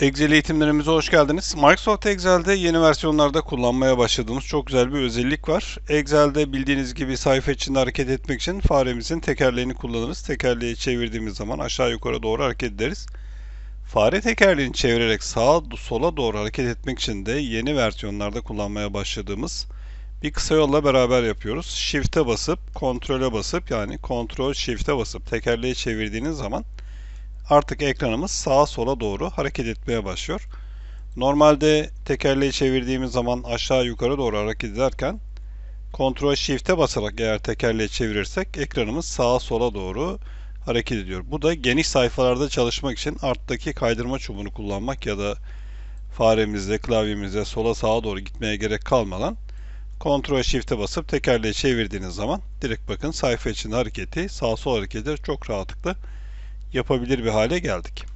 Excel eğitimlerimize hoş geldiniz. Microsoft Excel'de yeni versiyonlarda kullanmaya başladığımız çok güzel bir özellik var. Excel'de bildiğiniz gibi sayfa içinde hareket etmek için faremizin tekerleğini kullanırız. Tekerleği çevirdiğimiz zaman aşağı yukarı doğru hareket ederiz. Fare tekerleğini çevirerek sağa sola doğru hareket etmek için de yeni versiyonlarda kullanmaya başladığımız bir kısa yolla beraber yapıyoruz. Shift'e basıp, kontrole basıp yani kontrol shift'e basıp tekerleği çevirdiğiniz zaman artık ekranımız sağa sola doğru hareket etmeye başlıyor. Normalde tekerleği çevirdiğimiz zaman aşağı yukarı doğru hareket ederken Ctrl Shift'e basarak eğer tekerleği çevirirsek ekranımız sağa sola doğru hareket ediyor. Bu da geniş sayfalarda çalışmak için arttaki kaydırma çubuğunu kullanmak ya da faremizle, klavyemizle sola sağa doğru gitmeye gerek kalmadan Ctrl Shift'e basıp tekerleği çevirdiğiniz zaman direkt bakın sayfa içinde hareketi, sağ sol hareketleri çok rahatlıkla yapabilir bir hale geldik.